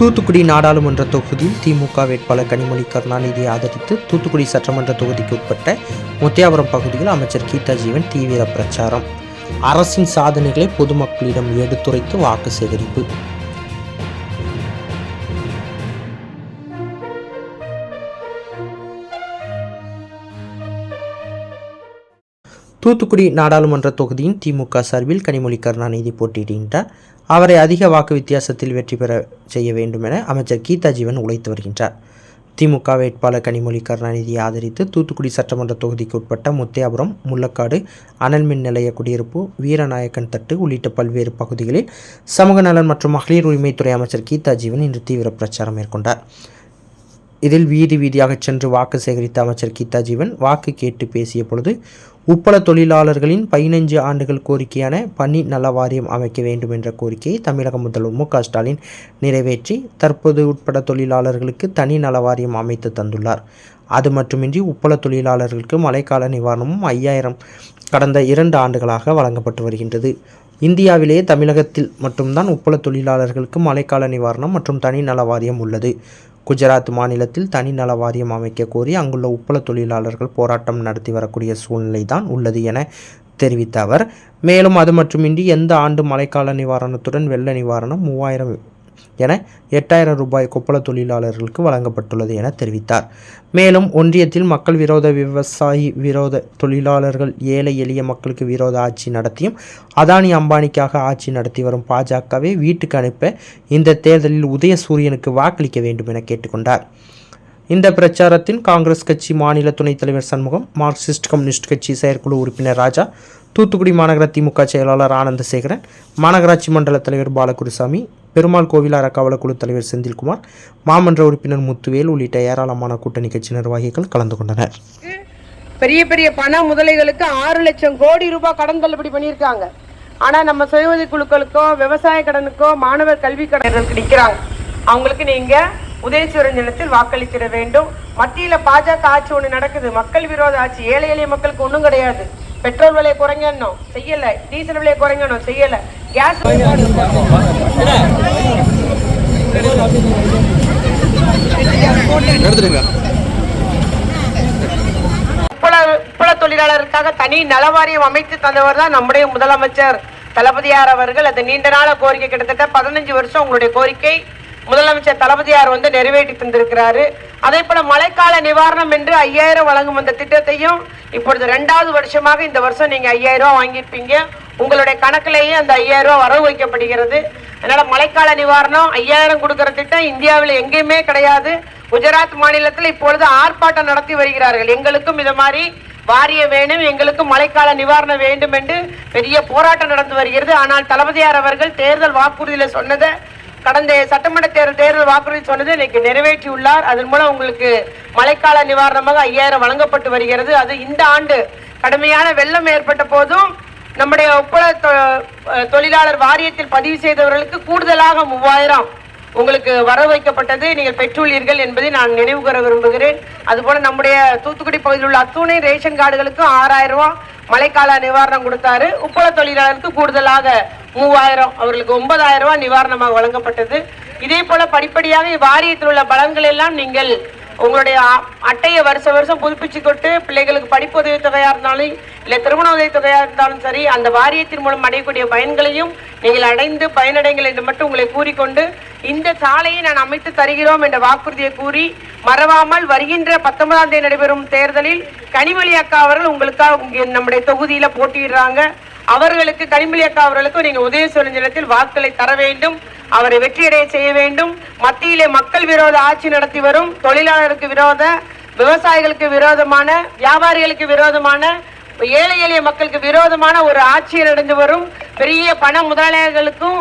தூத்துக்குடி நாடாளுமன்ற தொகுதியில் திமுக வேட்பாளர் கனிமொழி கருணாநிதியை ஆதரித்து தூத்துக்குடி சட்டமன்ற தொகுதிக்கு உட்பட்ட முத்தியாபுரம் பகுதியில் அமைச்சர் கீதா ஜீவன் தீவிர பிரச்சாரம். அரசின் சாதனைகளை பொதுமக்களிடம் எடுத்துரைத்து வாக்கு சேகரிப்பு. தூத்துக்குடி நாடாளுமன்ற தொகுதியின் திமுக சார்பில் கனிமொழி கருணாநிதி போட்டியிடுகின்றார். அவரை அதிக வாக்கு வித்தியாசத்தில் வெற்றி பெற செய்ய வேண்டும் என அமைச்சர் கீதா ஜீவன் உழைத்து வருகின்றார். திமுக வேட்பாளர் கனிமொழி கருணாநிதியை ஆதரித்து தூத்துக்குடி சட்டமன்ற தொகுதிக்கு உட்பட்ட முத்தியாபுரம் முள்ளக்காடு அனல் மின் நிலைய குடியிருப்பு வீரநாயக்கன் தட்டு உள்ளிட்ட பல்வேறு பகுதிகளில் சமூக நலன் மற்றும் மகளிர் உரிமைத்துறை அமைச்சர் கீதா ஜீவன் இன்று தீவிர பிரச்சாரம் மேற்கொண்டார். இதில் வீதி வீதியாக சென்று வாக்கு சேகரித்த அமைச்சர் கீதா ஜீவன் வாக்கு கேட்டு பேசிய பொழுது உப்பள தொழிலாளர்களின் பதினைஞ்சு ஆண்டுகள் கோரிக்கையான பணி நல வாரியம் அமைக்க வேண்டும் என்ற கோரிக்கையை தமிழக முதல்வர் மு. ஸ்டாலின் நிறைவேற்றி தற்போது உட்பட தொழிலாளர்களுக்கு தனி நல வாரியம் அமைத்து தந்துள்ளார். அது மட்டுமின்றி உப்பள தொழிலாளர்களுக்கு மழைக்கால நிவாரணமும் ஐயாயிரம் கடந்த இரண்டு ஆண்டுகளாக வழங்கப்பட்டு வருகின்றது. இந்தியாவிலேயே தமிழகத்தில் மட்டும்தான் உப்பள தொழிலாளர்களுக்கு மழைக்கால நிவாரணம் மற்றும் தனி நல வாரியம் உள்ளது. குஜராத் மாநிலத்தில் தனி நல வாரியம் அமைக்க கோரி அங்குள்ள உப்பள தொழிலாளர்கள் போராட்டம் நடத்தி வரக்கூடிய சூழ்நிலை தான் உள்ளது என தெரிவித்த அவர். மேலும் அது மட்டுமின்றி எந்த ஆண்டு மழைக்கால நிவாரணத்துடன் வெள்ள நிவாரணம் மூவாயிரம் என எட்டாயிரம் ரூபாய் கொப்பள தொழிலாளர்களுக்கு வழங்கப்பட்டுள்ளது என தெரிவித்தார். மேலும் ஒன்றியத்தில் மக்கள் விரோத விவசாயி விரோத தொழிலாளர்கள் ஏழை எளிய மக்களுக்கு விரோத ஆட்சி நடத்தியும் அதானி அம்பானிக்காக ஆட்சி நடத்தி வரும் பாஜகவை வீட்டுக்கு அனுப்ப இந்த தேர்தலில் உதயசூரியனுக்கு வாக்களிக்க வேண்டும் என கேட்டுக்கொண்டார். இந்த பிரச்சாரத்தில் காங்கிரஸ் கட்சி மாநில துணைத் தலைவர் சண்முகம் மார்க்சிஸ்ட் கம்யூனிஸ்ட் கட்சி செயற்குழு உறுப்பினர் ராஜா தூத்துக்குடி மாநகர திமுக செயலாளர் ஆனந்தசேகரன் மாநகராட்சி மண்டல தலைவர் பாலகுருசாமி பெருமாள் கோவில் அறக்காவல குழு தலைவர் செந்தில்குமார் மாமன்ற உறுப்பினர் முத்துவேல் உள்ளிட்ட ஏராளமான கூட்டணி கட்சி நிர்வாகிகள் கலந்து கொண்டனர். பெரிய பெரிய பண முதலைகளுக்கு ஆறு லட்சம் கோடி ரூபாய் கடன் தள்ளுபடி பண்ணியிருக்காங்க. ஆனால் நம்ம சுய உதவி குழுக்களுக்கோ விவசாய கடனுக்கோ மாணவர் கல்வி கடனுக்கு நிற்கிறாங்க அவங்களுக்கு நீங்கள் உதயசூரன் தினத்தில் வாக்களித்திட வேண்டும். மத்தியில் பாஜக ஆட்சி ஒன்று நடக்குது. மக்கள் விரோத ஆட்சி. ஏழை எளிய மக்களுக்கு ஒன்றும் கிடையாது. பெட்ரோல் விலையை குறைங்கணும் செய்யலை. டீசல் விலையை குறைங்கணும் செய்யலை. கேஸ் உப்பள தொழிலாளருக்காக தனி நலவாரியம் அமைத்து தந்தவர் தான் நம்முடைய முதலமைச்சர் தளபதியார் அவர்கள். அது நீண்ட நாள கோரிக்கை. கிட்டத்தட்ட பதினஞ்சு வருஷம் உங்களுடைய கோரிக்கை. முதலமைச்சர் தளபதியார் வந்து நிறைவேற்றி தந்திருக்கிறாரு. அதே போல மழைக்கால நிவாரணம் என்று ஐயாயிரம் வழங்கும் அந்த திட்டத்தையும் இப்பொழுது ரெண்டாவது வருஷமாக இந்த வருஷம் நீங்க ஐயாயிரம் ரூபாய் வாங்கியிருப்பீங்க. உங்களுடைய கணக்கிலேயே அந்த ஐயாயிரம் ரூபா வரவு வைக்கப்படுகிறது. அதனால மழைக்கால நிவாரணம் ஐயாயிரம் கொடுக்கிற திட்டம் இந்தியாவில் எங்கேயுமே கிடையாது. குஜராத் மாநிலத்தில் இப்பொழுது ஆர்ப்பாட்டம் நடத்தி வருகிறார்கள். எங்களுக்கும் இது மாதிரி வாரிய வேணும் எங்களுக்கும் மழைக்கால நிவாரணம் வேண்டும் என்று பெரிய போராட்டம் நடந்து வருகிறது. ஆனால் தளபதியார் அவர்கள் தேர்தல் வாக்குறுதியில் சொன்னதை கடந்த சட்டமன்ற தேர்தல் தேர்தல் வாக்குறுதி சொன்னதை இன்னைக்கு நிறைவேற்றியுள்ளார். அதன் மூலம் உங்களுக்கு மழைக்கால நிவாரணமாக ஐயாயிரம் வழங்கப்பட்டு வருகிறது. அது இந்த ஆண்டு கடுமையான வெள்ளம் ஏற்பட்ட போதும் நம்முடைய ஒப்பள தொ- தொழிலாளர் வாரியத்தில் பதிவு செய்தவர்களுக்கு கூடுதலாக மூவாயிரம் உங்களுக்கு வர வைக்கப்பட்டது. நீங்கள் பெற்றுள்ளீர்கள் என்பதை நான் நினைவு கூற விரும்புகிறேன். அதுபோல நம்முடைய தூத்துக்குடி பகுதியில் உள்ள அத்துணை ரேஷன் கார்டுகளுக்கும் ஆறாயிரம் ரூபாய் மழைக்கால நிவாரணம் கொடுத்தாரு. உப்பள தொழிலாளருக்கு கூடுதலாக மூவாயிரம் அவர்களுக்கு ஒன்பதாயிரம் ரூபாய் நிவாரணமாக வழங்கப்பட்டது. இதே போல படிப்படியாக வாரியத்தில் உள்ள பலன்கள் எல்லாம் நீங்கள் உங்களுடைய அட்டையை வருஷம் வருஷம் புதுப்பிச்சுக்கொண்டு பிள்ளைகளுக்கு படிப்பு உதவி தொகையாக இருந்தாலும் இல்லை திருமண உதவி தொகையா இருந்தாலும் சரி அந்த வாரியத்தின் மூலம் அடையக்கூடிய பயன்களையும் நீங்கள் அடைந்து பயனடைங்கள் என்று மட்டும் உங்களை கூறிக்கொண்டு இந்த சாலையை நான் அமைத்து தருகிறோம் என்ற வாக்குறுதியை கூறி மறவாமல் வருகின்ற பத்தொன்பதாம் தேதி நடைபெறும் தேர்தலில் கனிமொழி அக்கா அவர்கள் உங்களுக்காக இங்கே நம்முடைய தொகுதியில் போட்டியிடுறாங்க. அவர்களுக்கு கனிமொழி அக்கா அவர்களுக்கும் நீங்க உதயசூரன் நிலத்தில் வாக்குகளை தர வேண்டும் அவரை வெற்றியடைய செய்ய வேண்டும். மத்தியிலே மக்கள் விரோத ஆட்சி நடத்தி வரும் தொழிலாளருக்கு விரோத விவசாயிகளுக்கு விரோதமான வியாபாரிகளுக்கு விரோதமான ஏழை எளிய மக்களுக்கு விரோதமான ஒரு ஆட்சி நடந்து வரும். பெரிய பண முதலாளிகளுக்கும்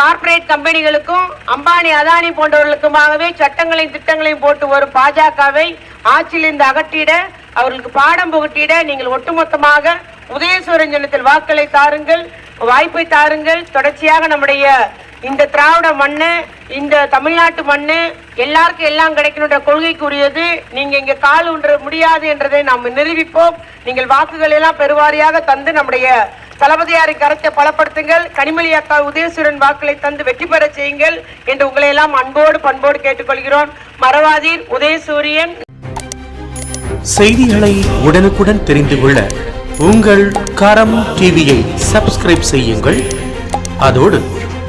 கார்ப்பரேட் கம்பெனிகளுக்கும் அம்பானி அதானி போன்றவர்களுக்குமாகவே சட்டங்களையும் திட்டங்களையும் போட்டு வரும் பாஜகவை ஆட்சியிலிருந்து அகற்றிட அவர்களுக்கு பாடம் புகட்டிட நீங்கள் ஒட்டுமொத்தமாக உதயசூரன் வாக்களை தாருங்கள் வாய்ப்பை தாருங்கள். தொடர்ச்சியாக நம்முடைய இந்த திராவிட மண்ணு இந்த தமிழ்நாட்டு மண்ணு எல்லாருக்கும் எல்லாம் கிடைக்கணுன்ற கொள்கைக்குரியது. நீங்க இங்க கால் ஒன்று முடியாது என்றதை நாம் நிரூபிப்போம். நீங்கள் வாக்குகள் எல்லாம் பெருவாரியாக தந்து நம்முடைய தளபதியாரை கருத்தை பலப்படுத்துங்கள். கனிமொழி அக்கா உதயசூரன் வாக்களை தந்து வெற்றி பெற செய்யுங்கள் என்று உங்களை எல்லாம் அன்போடு பண்போடு கேட்டுக்கொள்கிறோம். மறவாதீர் உதயசூரியன். செய்திகளை உடனுக்குடன் தெரிந்து கொள்ள உங்கள் கரம் டிவியை சப்ஸ்கிரைப் செய்யுங்கள். அதோடு